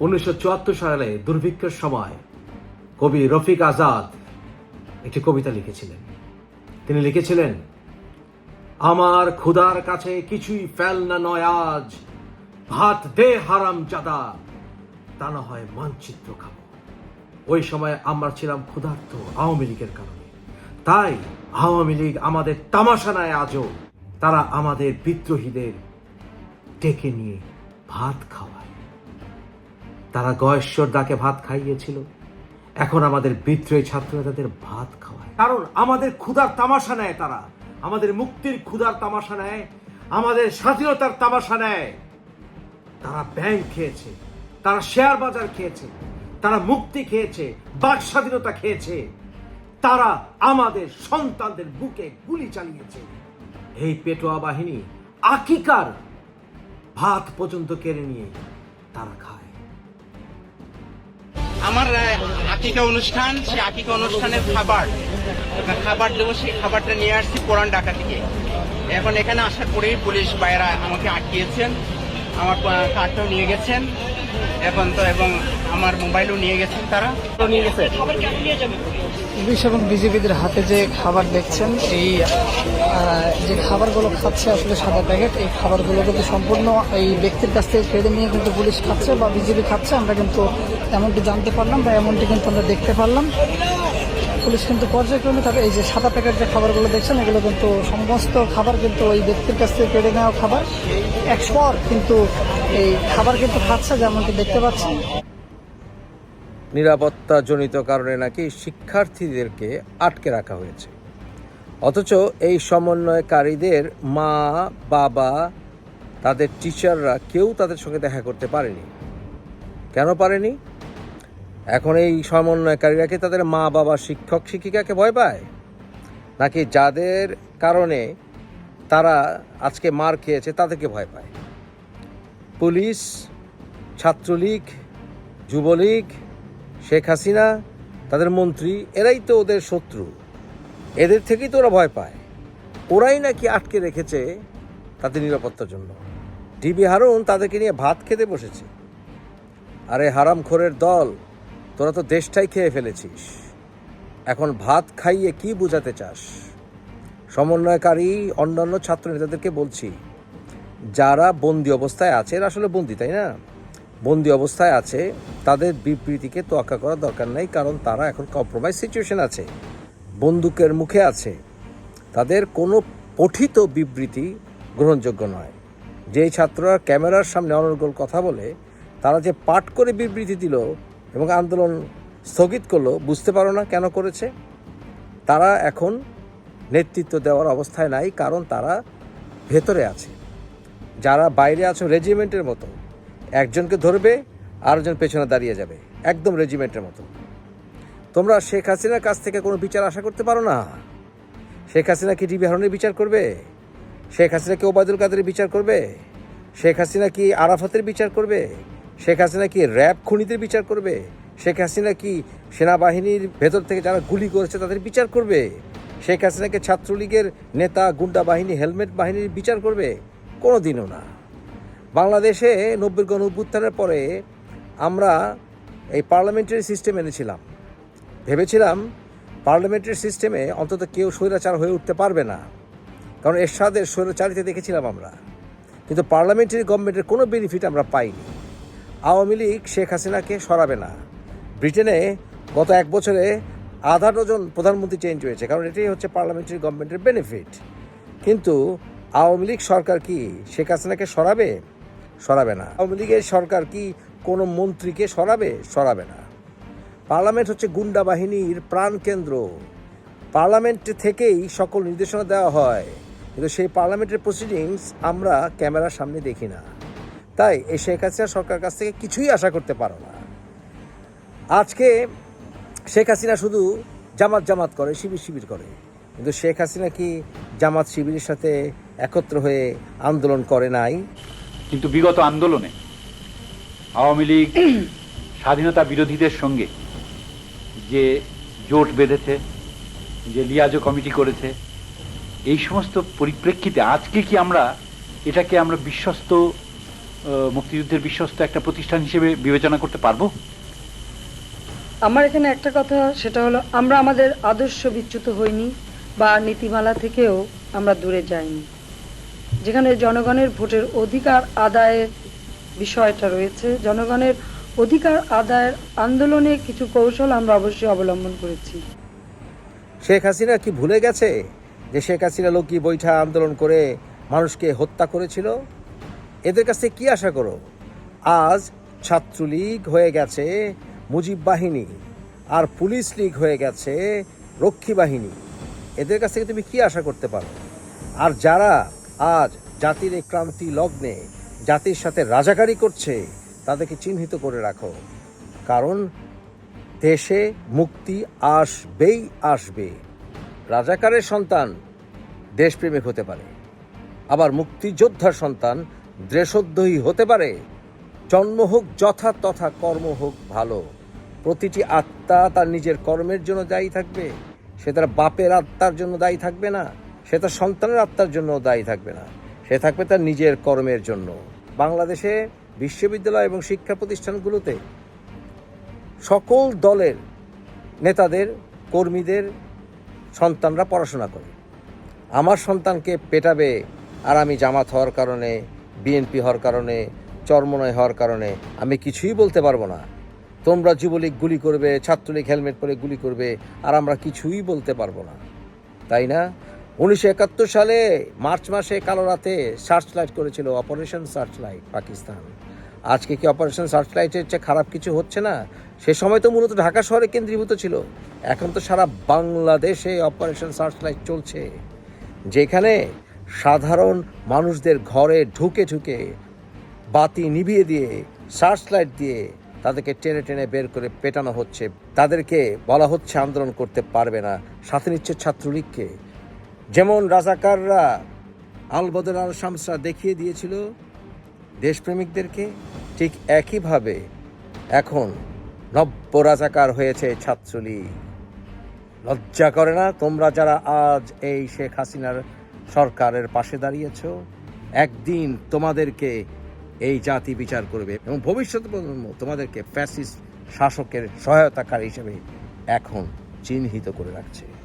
উনিশশো চুয়াত্তর সালে দুর্ভিক্ষের সময় কবি রফিক আজাদ একটি কবিতা লিখেছিলেন। তিনি লিখেছিলেন, আমার ক্ষুধার কাছে কিছুই ফেল না নয় আজ। ভাত দে হারাম জাদা, তা না হয় মানচিত্র খাব। ওই সময় আমরা ছিলাম ক্ষুধার্ত আওয়ামী লীগের কারণে। তাই আওয়ামী লীগ আমাদের তামাশা নেয় আজও। তারা আমাদের বিদ্রোহীদের ডেকে নিয়ে ভাত খাওয়ায়। তারা গয়েশ্বর দাকে ভাত খাইয়েছিল। এখন আমাদের বিদ্রোহী ছাত্ররা তাদের ভাত খাওয়ায়। কারণ আমাদের ক্ষুধার তামাশা নেয় তারা। আমাদের মুক্তির ক্ষুধার তামাশা নেয়। আমাদের স্বাধীনতার তামাশা নেয়। তারা ব্যাংক খেয়েছে, তারা শেয়ার বাজার খেয়েছে, তারা মুক্তি খেয়েছে, বাক স্বাধীনতা খেয়েছে। তারা আমাদের সন্তানদের বুকে গুলি চালিয়েছে। এই পেটোয়া বাহিনী আকিকার ভাত পর্যন্ত কেড়ে নিয়ে তারা খায়। আমার আকিকা অনুষ্ঠান সেই আকিকা অনুষ্ঠানের খাবার খাবার দেবো সেই খাবারটা নিয়ে আসছি পুরান ঢাকা থেকে। এখন এখানে আসার পরেই পুলিশ বাইরা আমাকে আটকিয়েছেন আমার কার্ডটাও নিয়ে গেছেন এখন তো এবং আমার মোবাইলও নিয়ে গেছেন তারা। নিয়ে গেছে? পুলিশ এবং বিজেপিদের হাতে যে খাবার দেখছেন এই যে খাবারগুলো খাচ্ছে আসলে সাদা প্যাকেট এই খাবারগুলো কিন্তু সম্পূর্ণ এই ব্যক্তির কাছ থেকে কেড়ে নিয়ে কিন্তু পুলিশ খাচ্ছে বা বিজেপি খাচ্ছে আমরা কিন্তু এমনটি জানতে পারলাম বা এমনটি কিন্তু আমরা দেখতে পারলাম। পুলিশ কিন্তু পর্যায়ক্রমে তাদের এই যে সাদা প্যাকেট যে খাবারগুলো দেখছেন, এগুলো কিন্তু সমস্ত খাবার কিন্তু ওই ব্যক্তির কাছ থেকে কেড়ে নেওয়া খাবার। একশোর কিন্তু এই খাবার কিন্তু খাচ্ছে যেমনটি দেখতে পাচ্ছেন। নিরাপত্তাজনিত কারণে নাকি শিক্ষার্থীদেরকে আটকে রাখা হয়েছে। অথচ এই সমন্বয়কারীদের মা, বাবা, তাদের টিচাররা কেউ তাদের সঙ্গে দেখা করতে পারেনি। কেন পারেনি? এখন এই সমন্বয়কারীরা কি তাদের মা বাবা শিক্ষক শিক্ষিকাকে ভয় পায়? নাকি যাদের কারণে তারা আজকে মার খেয়েছে তাদেরকে ভয় পায়? পুলিশ, ছাত্রলীগ, যুবলীগ, শেখ হাসিনা, তাদের মন্ত্রী, এরাই তো ওদের শত্রু। এদের থেকেই তো ওরা ভয় পায়। ওরাই নাকি আটকে রেখেছে তাদের নিরাপত্তার জন্য। ডিবি হারুন তাদেরকে নিয়ে ভাত খেতে বসেছে। আরে হারামখোরের দল তোরা তো দেশটাই খেয়ে ফেলেছিস। এখন ভাত খাইয়ে কি বোঝাতে চাস? সমন্বয়কারী, অন্যান্য ছাত্র নেতাদেরকে বলছি, যারা বন্দি অবস্থায় আছে, এরা আসলে বন্দি, তাই না? বন্দি অবস্থায় আছে, তাদের বিবৃতিকে তোয়াক্কা করার দরকার নেই, কারণ তারা এখন কম্প্রোমাইজ সিচুয়েশন আছে, বন্দুকের মুখে আছে। তাদের কোনো পঠিত বিবৃতি গ্রহণযোগ্য নয়। যেই ছাত্ররা ক্যামেরার সামনে অনর্গল কথা বলে, তারা যে পাঠ করে বিবৃতি দিল এবং আন্দোলন স্থগিত করল, বুঝতে পারো না কেন করেছে। তারা এখন নেতৃত্ব দেওয়ার অবস্থায় নাই, কারণ তারা ভেতরে আছে। যারা বাইরে আছো, রেজিমেন্টের মতো। একজনকে ধরবে, আরেকজন পেছনে দাঁড়িয়ে যাবে। একদম রেজিমেন্টের মতো। তোমরা শেখ হাসিনার কাছ থেকে কোনো বিচার আশা করতে পারো না? শেখ হাসিনা কি ডিবি হারনের বিচার করবে? শেখ হাসিনা কি ওবায়দুল কাদের বিচার করবে? শেখ হাসিনা কি আরাফাতের বিচার করবে? শেখ হাসিনা কি র্যাব খুনিদের বিচার করবে? শেখ হাসিনা কি সেনাবাহিনীর ভেতর থেকে যারা গুলি করেছে তাদের বিচার করবে? শেখ হাসিনাকে ছাত্রলীগের নেতা, গুন্ডা বাহিনী, হেলমেট বাহিনীর বিচার করবে? কোনো দিনও না। বাংলাদেশে নব্বই গণ অভ্যুত্থানের পরে আমরা এই পার্লামেন্টারি সিস্টেম এনেছিলাম। ভেবেছিলাম পার্লামেন্টারি সিস্টেমে অন্তত কেউ স্বৈরাচার হয়ে উঠতে পারবে না। কারণ এরশাদের স্বৈরাচারিতে দেখেছিলাম আমরা। কিন্তু পার্লামেন্টারি গভর্নমেন্টের কোনো বেনিফিট আমরা পাইনি। আওয়ামী লীগ শেখ হাসিনাকে সরাবে না। ব্রিটেনে গত এক বছরে আধা ডজন প্রধানমন্ত্রী চেঞ্জ হয়েছে, কারণ এটাই হচ্ছে পার্লামেন্টারি গভর্নমেন্টের বেনিফিট কিন্তু আওয়ামী লীগ সরকার কি শেখ হাসিনাকে সরাবে? সরাবে না। আওয়ামী লীগের সরকার কি কোনো মন্ত্রীকে সরাবে? সরাবে না। পার্লামেন্ট হচ্ছে গুন্ডা বাহিনীর প্রাণকেন্দ্র পার্লামেন্ট থেকেই সকল নির্দেশনা দেওয়া হয়। কিন্তু সেই পার্লামেন্টের প্রসিডিংস আমরা ক্যামেরার সামনে দেখি না। তাই এই শেখ হাসিনা সরকার কাছ থেকে কিছুই আশা করতে পারো না। আজকে শেখ হাসিনা শুধু জামাত জামাত করে শিবির শিবির করে। কিন্তু শেখ হাসিনা কি জামাত শিবিরের সাথে একত্র হয়ে আন্দোলন করে নাই? কিন্তু বিগত আন্দোলনে আওয়ামী লীগ স্বাধীনতা বিরোধীদের সঙ্গে যে জোট বেঁধেছে যে লিয়াজো কমিটি করেছে এই সমস্ত পরিপ্রেক্ষিতে আজকে কি আমরা এটাকে আমরা বিশ্বস্ত মুক্তিযুদ্ধের বিশ্বস্ত একটা প্রতিষ্ঠান হিসেবে বিবেচনা করতে পারব? আমার এখানে একটা কথা সেটা হলো আমরা আমাদের আদর্শ বিচ্যুত হইনি বা নীতিমালা থেকেও আমরা দূরে যাইনি। যেখানে জনগণের ভোটের অধিকার আদায়ের বিষয়টা রয়েছে জনগণের অধিকার আদায়ের আন্দোলনে কিছু কৌশল আমরা অবশ্যই অবলম্বন করেছি। শেখ হাসিনা কি ভুলে গেছে যে শেখ হাসিনা লোকই বৈঠা আন্দোলন করে মানুষকে হত্যা করেছিল? এদের কাছ কী আশা করো? আজ ছাত্রলীগ হয়ে গেছে মুজিব বাহিনী আর পুলিশ লীগ হয়ে গেছে রক্ষী বাহিনী। এদের কাছ থেকে তুমি কি আশা করতে পারো? আর যারা আজ জাতির এই ক্রান্তি লগ্নে জাতির সাথে রাজাকারি করছে, তাদেরকে চিহ্নিত করে রাখো। কারণ দেশে মুক্তি আসবেই আসবে। রাজাকারের সন্তান দেশপ্রেমিক হতে পারে। আবার মুক্তিযোদ্ধার সন্তান দেশোদ্রোহী হতে পারে। জন্ম হোক যথা তথা কর্ম হোক ভালো। প্রতিটি আত্মা তার নিজের কর্মের জন্য দায়ী থাকবে। সে তার বাপের আত্মার জন্য দায়ী থাকবে না। সে তার সন্তানের আত্মার জন্য দায়ী থাকবে না। সে থাকবে তার নিজের কর্মের জন্য। বাংলাদেশে বিশ্ববিদ্যালয় এবং শিক্ষা প্রতিষ্ঠানগুলোতে সকল দলের নেতাদের, কর্মীদের সন্তানরা পড়াশোনা করে। আমার সন্তানকে পেটাবে আর আমি জামাত হওয়ার কারণে বিএনপি হওয়ার কারণে, চরমনয় হওয়ার কারণে, আমি কিছুই বলতে পারব না। তোমরা যুবলীগ গুলি করবে, ছাত্রলীগ হেলমেট পরে গুলি করবে, আর আমরা কিছুই বলতে পারব না। তাই না? উনিশশো একাত্তর সালে, মার্চ মাসে, কালো রাতে সার্চ লাইট করেছিল অপারেশন সার্চ লাইট পাকিস্তান। আজকে কি অপারেশন সার্চ লাইটের চেয়ে খারাপ কিছু হচ্ছে না? সে সময় তো মূলত ঢাকা শহরে কেন্দ্রীভূত ছিল। এখন তো সারা বাংলাদেশে অপারেশন সার্চ লাইট চলছে। যেখানে সাধারণ মানুষদের ঘরে ঢুকে ঢুকে বাতি নিভিয়ে দিয়ে, সার্চ লাইট দিয়ে তাদেরকে টেনে টেনে বের করে পেটানো হচ্ছে। তাদেরকে বলা হচ্ছে আন্দোলন করতে পারবে না। সাথে নিচ্ছে ছাত্রলীগকে। যেমন রাজাকাররা আলবদর আল শামসরা দেখিয়ে দিয়েছিল দেশপ্রেমিকদেরকে, ঠিক একইভাবে এখন নব্য রাজাকার হয়েছে ছাত্রলীগ। লজ্জা করে না তোমরা যারা আজ এই শেখ হাসিনার সরকারের পাশে দাঁড়িয়েছ। একদিন তোমাদেরকে এই জাতি বিচার করবে এবং ভবিষ্যৎ প্রজন্ম তোমাদেরকে ফ্যাসিস্ট শাসকের সহায়তাকারী হিসেবে এখন চিহ্নিত করে রাখছে।